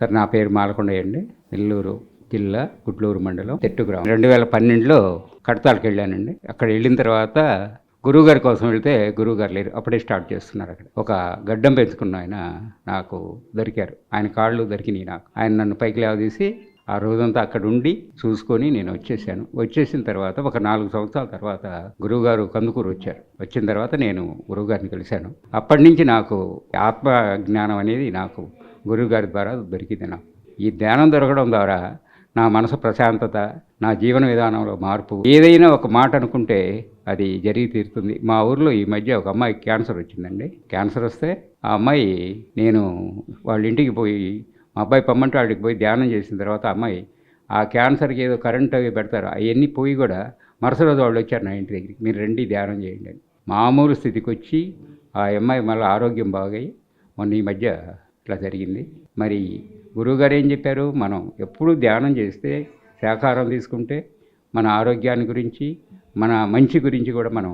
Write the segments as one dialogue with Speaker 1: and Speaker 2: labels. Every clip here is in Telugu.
Speaker 1: సార్ నా పేరు మాలకొండయ్య అండి. నెల్లూరు జిల్లా గుడ్లూరు మండలం తెట్టు గ్రామం. రెండు వేల పన్నెండులో కడతాలకు వెళ్ళానండి. అక్కడ వెళ్ళిన తర్వాత గురువుగారి కోసం వెళ్తే గురువుగారు లేరు. అప్పుడే స్టార్ట్ చేస్తున్నారు అక్కడ. ఒక గడ్డం పెంచుకున్న ఆయన నాకు దొరికారు. ఆయన కాళ్ళు దొరికినాయి నాకు. ఆయన నన్ను పైకి లేవదీసి ఆ రోజంతా అక్కడ ఉండి చూసుకొని నేను వచ్చేసాను. వచ్చేసిన తర్వాత ఒక నాలుగు సంవత్సరాల తర్వాత గురువుగారు కందుకూరు వచ్చారు. వచ్చిన తర్వాత నేను గురువుగారిని కలిశాను. అప్పటి నుంచి నాకు ఆత్మ జ్ఞానం అనేది నాకు గురువుగారి ద్వారా దొరికింది నాకు. ఈ ధ్యానం దొరకడం ద్వారా నా మనసు ప్రశాంతత నా జీవన విధానంలో మార్పు ఏదైనా ఒక మాట అనుకుంటే అది జరిగి తీరుతుంది. మా ఊర్లో ఈ మధ్య ఒక అమ్మాయి క్యాన్సర్ వచ్చిందండి. క్యాన్సర్ వస్తే ఆ అమ్మాయి నేను వాళ్ళ ఇంటికి పోయి మా అబ్బాయి పమ్మంటే వాడికి పోయి ధ్యానం చేసిన తర్వాత అమ్మాయి ఆ క్యాన్సర్కి ఏదో కరెంట్ అవి పెడతారు అవన్నీ పోయి కూడా మరుసటి రోజు వాళ్ళు వచ్చారు నా ఇంటి దగ్గరికి. మీరు రండి ధ్యానం చేయండి అని. మామూలు స్థితికి వచ్చి ఆ అమ్మాయి మళ్ళీ ఆరోగ్యం బాగయ్యి మొన్న ఈ మధ్య ఇట్లా జరిగింది. మరి గురువుగారు ఏం చెప్పారు? మనం ఎప్పుడు ధ్యానం చేస్తే శాకాహారం తీసుకుంటే మన ఆరోగ్యాన్ని గురించి మన మంచి గురించి కూడా మనం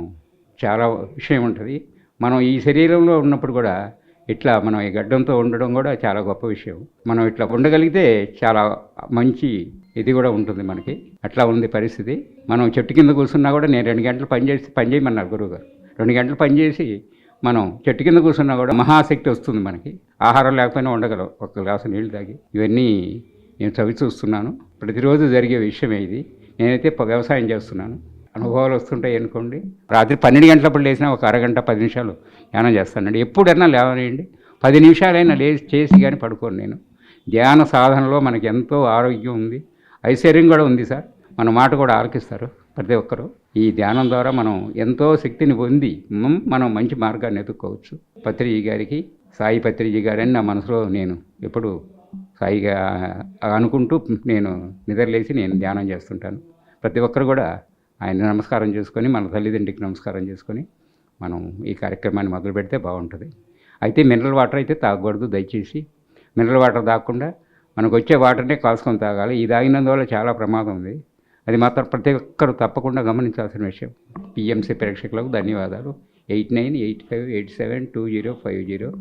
Speaker 1: చాలా విషయం ఉంటుంది. మనం ఈ శరీరంలో ఉన్నప్పుడు కూడా ఇట్లా మనం ఈ గడ్డంతో ఉండడం కూడా చాలా గొప్ప విషయం. మనం ఇట్లా ఉండగలిగితే చాలా మంచి ఇది కూడా ఉంటుంది మనకి. అట్లా ఉంది పరిస్థితి. మనం చెట్టు కింద కూర్చున్నా కూడా నేను రెండు గంటలు పని చేసి పని చేయమన్నారు గురువుగారు. రెండు గంటలు పని చేసి మనం చెట్టు కింద కూర్చున్నా కూడా మహాశక్తి వస్తుంది మనకి. ఆహారం లేకపోయినా ఉండగలం. ఒక గ్లాసు నీళ్ళు తాగి ఇవన్నీ నేను చవి చూస్తున్నాను. ప్రతిరోజు జరిగే విషయమే ఇది. నేనైతే వ్యవసాయం చేస్తున్నాను. అనుభవాలు వస్తుంటాయి అనుకోండి. రాత్రి పన్నెండు గంటలప్పుడు లేచినా ఒక అరగంట పది నిమిషాలు ధ్యానం చేస్తానండి. ఎప్పుడైనా లేవనేయండి. పది నిమిషాలైనా లేచి చేసి కానీ పడుకోను నేను. ధ్యాన సాధనలో మనకి ఎంతో ఆరోగ్యం ఉంది. ఐశ్వర్యం కూడా ఉంది సార్. మన మాట కూడా ఆలకిస్తారు. ప్రతి ఒక్కరు ఈ ధ్యానం ద్వారా మనం ఎంతో శక్తిని పొంది మనం మంచి మార్గాన్ని ఎదుర్కోవచ్చు. పత్రిజీ గారికి సాయి పత్రిజీ గారని నా మనసులో నేను ఎప్పుడు సాయిగా అనుకుంటూ నేను నిద్రలేసి నేను ధ్యానం చేస్తుంటాను. ప్రతి ఒక్కరు కూడా ఆయన నమస్కారం చేసుకొని మన తల్లిదండ్రికి నమస్కారం చేసుకొని మనం ఈ కార్యక్రమాన్ని మొదలు పెడితే బాగుంటుంది. అయితే మినరల్ వాటర్ అయితే తాగకూడదు దయచేసి. మినరల్ వాటర్ తాగకుండా మనకు వచ్చే వాటర్నే కాసుకొని తాగాలి. ఈ తాగినందువల్ల చాలా ప్రమాదం ఉంది. అది మాత్రం ప్రతి ఒక్కరు తప్పకుండా గమనించాల్సిన విషయం. పిఎంసీ ప్రేక్షకులకు ధన్యవాదాలు. Eight nine eight five eight seven two zero five zero.